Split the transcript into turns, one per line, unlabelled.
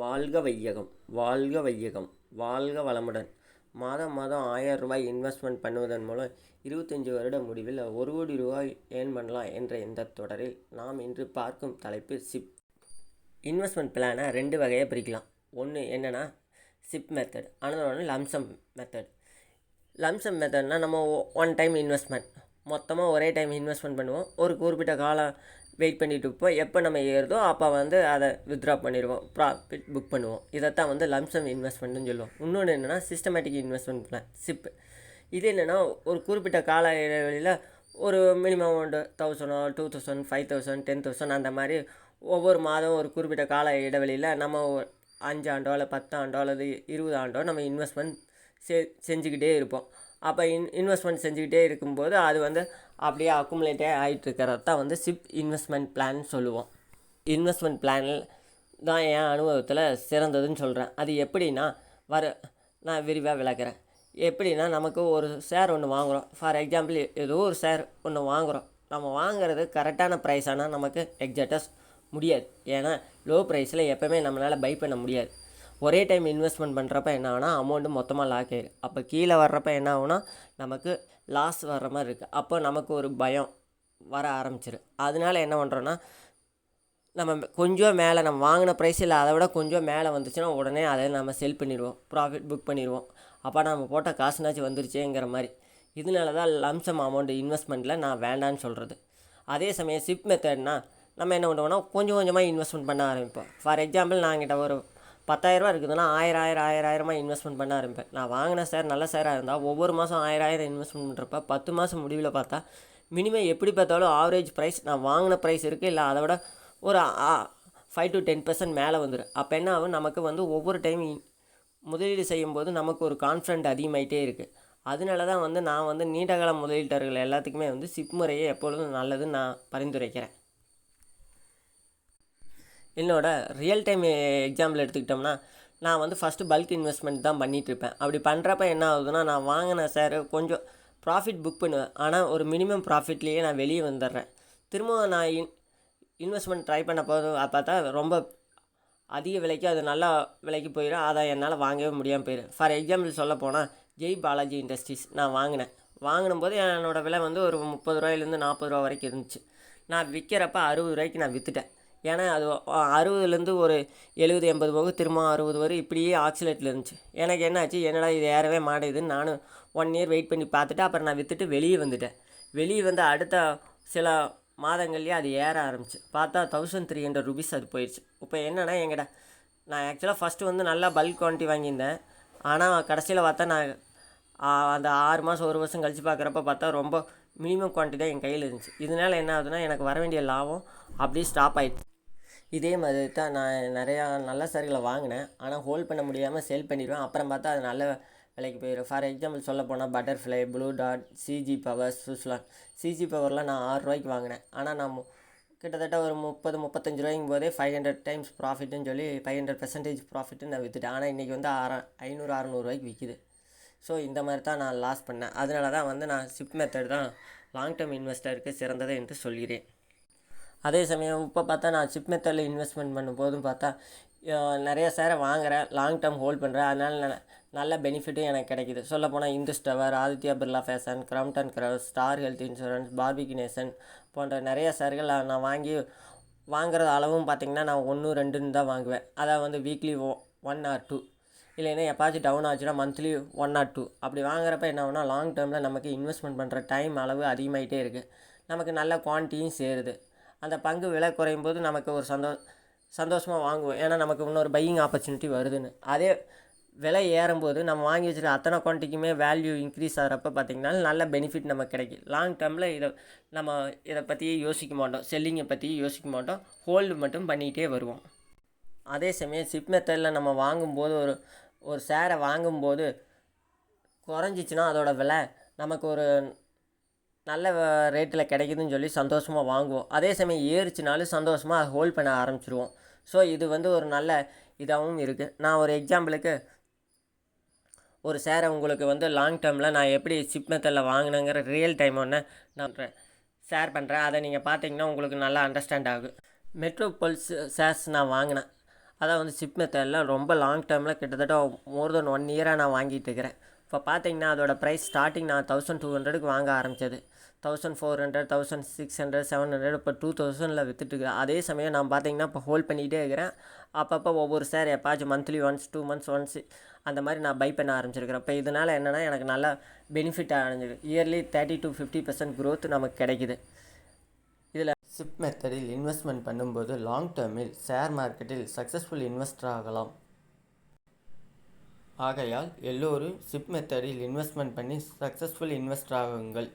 வாழ்க வையகம் வாழ்க வையகம் வாழ்க வளமுடன். மாதம் மாதம் ஆயிரம் ரூபாய் இன்வெஸ்ட்மெண்ட் பண்ணுவதன் மூலம் இருபத்தஞ்சி வருட முடிவில் ஒரு கோடி ரூபாய் ஏர்ன் பண்ணலாம் என்ற இந்த தொடரில் நாம் இன்று பார்க்கும் தலைப்பு சிப் இன்வெஸ்ட்மெண்ட் பிளானை ரெண்டு வகையாக பிரிக்கலாம். ஒன்று என்னென்னா சிப் மெத்தட் அனதர் ஒன்று lump sum method lump sum மெத்தட்னால் நம்ம ஒன் டைம் இன்வெஸ்ட்மெண்ட் மொத்தமாக ஒரே டைம் இன்வெஸ்ட்மெண்ட் பண்ணுவோம். ஒரு குறிப்பிட்ட கால வெயிட் பண்ணிட்டு இருப்போம் எப்போ நம்ம ஏறுதோ அப்போ வந்து அதை வித்ட்ரா பண்ணிடுவோம். ப்ராஃபிட் புக் பண்ணுவோம். இதைத்தான் வந்து லம்சம் இன்வெஸ்ட்மெண்ட்னு சொல்லுவோம். இன்னொன்று என்னென்னா சிஸ்டமேட்டிக் இன்வெஸ்ட்மெண்ட் பிளான் சிப் இது என்னென்னா ஒரு குறிப்பிட்ட கால இடைவெளியில் ஒரு minimum amount தௌசண்டோ two thousand five thousand ten thousand அந்த மாதிரி ஒவ்வொரு மாதம் ஒரு குறிப்பிட்ட கால இடைவெளியில் நம்ம அஞ்சு ஆண்டோ இல்லை பத்து ஆண்டோ அல்லது இருபது ஆண்டோ நம்ம இன்வெஸ்ட்மெண்ட் செ செஞ்சுக்கிட்டே இருப்போம். அப்போ இன் இன்வெஸ்ட்மெண்ட் செஞ்சுக்கிட்டே இருக்கும்போது அது வந்து அப்படியே அக்குமுலேட்டே ஆகிட்டுருக்கிறது தான் வந்து சிப் இன்வெஸ்ட்மெண்ட் பிளான் சொல்லுவோம். இன்வெஸ்ட்மெண்ட் பிளானில் தான் என் அனுபவத்தில் சிறந்ததுன்னு சொல்கிறேன் அது எப்படின்னா வர நான் விரிவாக விளக்குறேன். எப்படின்னா நமக்கு ஒரு ஷேர் ஒன்று வாங்குகிறோம் ஃபார் எக்ஸாம்பிள் ஏதோ ஒரு ஷேர் ஒன்று வாங்குகிறோம் நம்ம வாங்குறது கரெக்டான ப்ரைஸ் ஆனால் நமக்கு எக்ஸாக்டாக முடியாது. ஏன்னா லோ ப்ரைஸில் எப்போவுமே நம்மளால் பை பண்ண முடியாது. ஒரே டைம் இன்வெஸ்ட்மெண்ட் பண்ணுறப்ப என்ன ஆகுனா அமௌண்ட்டு மொத்தமாக லாக் ஆயிடும் அப்போ கீழே வர்றப்ப என்ன ஆகுனா நமக்கு லாஸ் வர்ற மாதிரி இருக்குது அப்போ நமக்கு ஒரு பயம் வர ஆரம்பிச்சிரு அதனால என்ன பண்ணுறோன்னா நம்ம கொஞ்சம் மேலே நம்ம வாங்கின ப்ரைஸ் இல்லை அதை விட கொஞ்சம் மேலே வந்துச்சுன்னா உடனே அதை நம்ம செல் பண்ணிடுவோம். ப்ராஃபிட் புக் பண்ணிடுவோம். அப்போ நம்ம போட்ட காசுனாச்சும் வந்துருச்சேங்கிற மாதிரி. இதனால தான் லம்சம் அமௌண்ட் இன்வெஸ்ட்மெண்ட்டில் நான் வேண்டான்னு சொல்கிறது அதே சமயம் சிப் மெத்தட்னா நம்ம என்ன பண்ணுவோம்னா கொஞ்சம் கொஞ்சமாக இன்வெஸ்ட்மெண்ட் பண்ண ஆரம்பிப்போம். ஃபார் எக்ஸாம்பிள் நாங்கிட்ட ஒரு பத்தாயிரரூபா இருக்குதுன்னா ஆயிரம் ஆயிரம் ஆயிரம் ஆயிரமாக இன்வெஸ்ட்மெண்ட் பண்ண ஆரம்பிப்பேன். நான் வாங்கின சார் நல்ல சாராக இருந்தால் ஒவ்வொரு மாதம் ஆயிரம் ஆயிரம் இன்வெஸ்ட்மெண்ட் பண்ணுறப்ப பத்து மாதம் முடிவில் பார்த்தா மினிமம் எப்படி பார்த்தாலும் ஆவரேஜ் ப்ரைஸ் நான் வாங்கின ப்ரைஸ் இருக்குது இல்லை அதை விட ஒரு ஃபைவ் டு டென் பர்சன்ட் மேலே வந்துடும் அப்போ என்ன ஆகும்? நமக்கு வந்து ஒவ்வொரு டைம் முதலீடு செய்யும்போது நமக்கு ஒரு கான்ஃபிடென்ட் அதிகமாகிட்டே இருக்குது அதனால தான் வந்து நான் வந்து நீண்டகால முதலீட்டாளர்கள் எல்லாத்துக்குமே வந்து சிப் முறையை எப்பொழுதும் நல்லதுன்னு நான் பரிந்துரைக்கிறேன். என்னோட ரியல் டைம் எக்ஸாம்பிள் எடுத்துக்கிட்டோம்னா நான் வந்து ஃபஸ்ட்டு பல்க் இன்வெஸ்ட்மெண்ட் தான் பண்ணிகிட்ருப்பேன் அப்படி பண்ணுறப்ப என்ன ஆகுதுன்னா நான் வாங்கினேன் சார் கொஞ்சம் ப்ராஃபிட் புக் பண்ணுவேன். ஆனால் ஒரு மினிமம் ப்ராஃபிட்லேயே நான் வெளியே வந்துடுறேன். திரும்பவும் நான் இன் இன்வெஸ்ட்மெண்ட் ட்ரை பண்ண போது பார்த்தா ரொம்ப அதிக விலைக்கு அது நல்ல விலைக்கு போயிடும் அதை என்னால் வாங்கவே முடியாமல் போயிடும் ஃபார் எக்ஸாம்பிள் சொல்ல போனால் ஜெய் பாலாஜி இண்டஸ்ட்ரீஸ் நான் வாங்கினேன். வாங்கினும் போது என்னோடய விலை வந்து ஒரு முப்பது ரூபாயிலேருந்து நாற்பது ரூபா வரைக்கும் இருந்துச்சு. நான் விற்கிறப்ப அறுபது ரூபாய்க்கு நான் விற்றுட்டேன் ஏன்னா அது அறுபதுலேருந்து ஒரு எழுபது எண்பது போக திரும்ப அறுபது வரும் இப்படியே ஆக்சிலேட்டில் இருந்துச்சு. எனக்கு என்னாச்சு? என்னடா இது ஏறவே மாட்டேதுன்னு நானும் ஒன் இயர் வெயிட் பண்ணி பார்த்துட்டு அப்புறம் நான் விற்றுட்டு வெளியே வந்துட்டேன். வெளியே வந்து அடுத்த சில மாதங்கள்லேயே அது ஏற ஆரம்பிச்சு. பார்த்தா தௌசண்ட் த்ரீ ஹண்ட்ரட் ருபீஸ் அது போயிடுச்சு இப்போ என்னென்னா எங்கிட்ட நான் ஆக்சுவலாக ஃபஸ்ட்டு வந்து நல்லா பல்க் குவான்டிட்டி வாங்கியிருந்தேன். ஆனால் கடைசியில் பார்த்தா நான் அந்த ஆறு மாதம் ஒரு வருஷம் கழித்து பார்க்குறப்ப பார்த்தா ரொம்ப மினிமம் குவான்டிட்டி தான் என் கையில் இருந்துச்சு. இதனால் என்ன ஆகுதுன்னா எனக்கு வர வேண்டிய லாபம் அப்படியே ஸ்டாப் ஆகிடுச்சு இதே மாதிரி தான் நான் நிறையா நல்ல சருகளை வாங்கினேன். ஆனால் ஹோல்ட் பண்ண முடியாமல் சேல் பண்ணிடுவேன். அப்புறம் பார்த்தா அது நல்ல விலைக்கு போயிடும். ஃபார் எக்ஸாம்பிள் சொல்ல போனால் பட்டர்ஃப்ளை ப்ளூ டாட் சிஜி பவர் சுஸ்லான் சிஜி பவர்லாம் நான் ஆறுரூவாய்க்கு வாங்கினேன். ஆனால் நான் கிட்டத்தட்ட ஒரு முப்பது முப்பத்தஞ்சு ரூபாய்க்கும் போதே ஃபைவ் ஹண்ட்ரட் டைம்ஸ் ப்ராஃபிட்டுன்னு சொல்லி ஃபைவ் ஹண்ட்ரட் பர்சன்டேஜ் ப்ராஃபிட்டுன்னு நான் விற்றுட்டேன் ஆனால் இன்றைக்கி வந்து ஆற ஐநூறு அறநூறுவாய்க்கு விற்கிது ஸோ இந்த மாதிரி தான் நான் லாஸ் பண்ணேன். அதனால தான் வந்து நான் ஷிப் மெத்தட் தான் லாங் டேர்ம் இன்வெஸ்டருக்கு சிறந்தது என்று சொல்கிறேன். அதே சமயம் இப்போ பார்த்தா நான் சிப் மெத்தடில் இன்வெஸ்ட்மெண்ட் பண்ணும்போதும் பார்த்தா நிறைய சேரை வாங்குகிறேன் லாங் டேர்ம் ஹோல்ட் பண்ணுறேன் அதனால் நல்ல பெனிஃபிட்டும் எனக்கு கிடைக்கிது. சொல்லப்போனால் Hindu Indus Tower Aditya Birla Fashion Crompton Greaves Star Health Insurance Barbeque Nation போன்ற நிறைய சேர்கள் நான் வாங்கி வாங்குற அளவும் பார்த்திங்கன்னா நான் ஒன்று ரெண்டுன்னு தான் வாங்குவேன். அதை வந்து வீக்லி ஒன் ஆர் டூ இல்லைன்னா எப்பாச்சும் டவுன் ஆச்சுன்னா மந்த்லி ஒன் ஆர் டூ அப்படி வாங்குறப்ப என்ன ஆகுனா லாங் டேர்மில் நமக்கு இன்வெஸ்ட்மெண்ட் பண்ணுற டைம் அளவு அதிகமாகிட்டே இருக்குது நமக்கு நல்ல குவான்டிட்டியும் சேருது. அந்த பங்கு விலை குறையும் போது நமக்கு ஒரு சந்தோ சந்தோஷமாக வாங்குவோம். ஏன்னா நமக்கு இன்னொரு பையிங் ஆப்பர்ச்சுனிட்டி வருதுன்னு. அதே விலை ஏறும்போது நம்ம வாங்கி வச்சுருக்க அத்தனை குவான்டிக்குமே வேல்யூ இன்க்ரீஸ் ஆகிறப்ப பார்த்திங்கன்னா நல்ல பெனிஃபிட் நமக்கு கிடைக்கும். லாங் டேர்மில் இதை நம்ம இதை பற்றியே யோசிக்க மாட்டோம். செல்லிங்கை பற்றி யோசிக்க மாட்டோம். ஹோல்டு மட்டும் பண்ணிகிட்டே வருவோம். அதே சமயம் சிப் மெத்தடில் நம்ம வாங்கும்போது ஒரு ஒரு சேரை வாங்கும்போது குறைஞ்சிச்சின்னா அதோடய விலை நமக்கு ஒரு நல்ல ரேட்டில் கிடைக்குதுன்னு சொல்லி சந்தோஷமாக வாங்குவோம். அதே சமயம் ஏறிச்சினாலும் சந்தோஷமாக அதை ஹோல்ட் பண்ண ஆரம்பிச்சிருவோம். ஸோ இது வந்து ஒரு நல்ல இதாகவும் இருக்குது நான் ஒரு எக்ஸாம்பிளுக்கு ஒரு சேரை உங்களுக்கு வந்து லாங் டேர்மில் நான் எப்படி சிப் மெத்தடில் வாங்கினேங்கிற ரியல் டைம் ஒன்று நான் ஷேர் பண்ணுறேன் அதை நீங்கள் பார்த்தீங்கன்னா உங்களுக்கு நல்லா அண்டர்ஸ்டாண்ட் ஆகும். மெட்ரோ பல்ஸ் ஷேர்ஸ் நான் வாங்கினேன். அதான் வந்து சிப் மெத்தடில் ரொம்ப லாங் டேர்மில் கிட்டத்தட்ட மோர் தென் ஒன் இயராக நான் வாங்கிட்டு இருக்கிறேன். இப்போ பார்த்தீங்கன்னா அதோட ப்ரைஸ் ஸ்டார்டிங் நான் தௌசண்ட் டூ ஹண்ட்ரடுக்கு வாங்க ஆரம்பிச்சது. Thousand four hundred thousand six hundred seven hundred இப்போ டூ தௌசண்டில் விற்றுட்டுருக்கேன் அதே சமயம் நான் பார்த்தீங்கன்னா இப்போ ஹோல்ட் பண்ணிகிட்டே இருக்கிறேன். அப்பப்போ ஒவ்வொரு sir எப்பாச்சும் monthly once two months once அந்த மாதிரி நான் பை பண்ண ஆரம்பிச்சிருக்கிறேன். இப்போ இதனால் என்னென்னா எனக்கு நல்லா பெனிஃபிட் அடைஞ்சிருக்கு yearly thirty to fifty percent growth நமக்கு கிடைக்குது. இதில் சிப் மெத்தடில் இன்வெஸ்ட்மெண்ட் பண்ணும்போது லாங் டேர்மில் ஷேர் மார்க்கெட்டில் சக்ஸஸ்ஃபுல் இன்வெஸ்டர் ஆகலாம். ஆகையால் எல்லோரும் சிப் மெத்தடில் இன்வெஸ்ட்மெண்ட் பண்ணி சக்ஸஸ்ஃபுல் இன்வெஸ்டர் ஆகுங்கள்.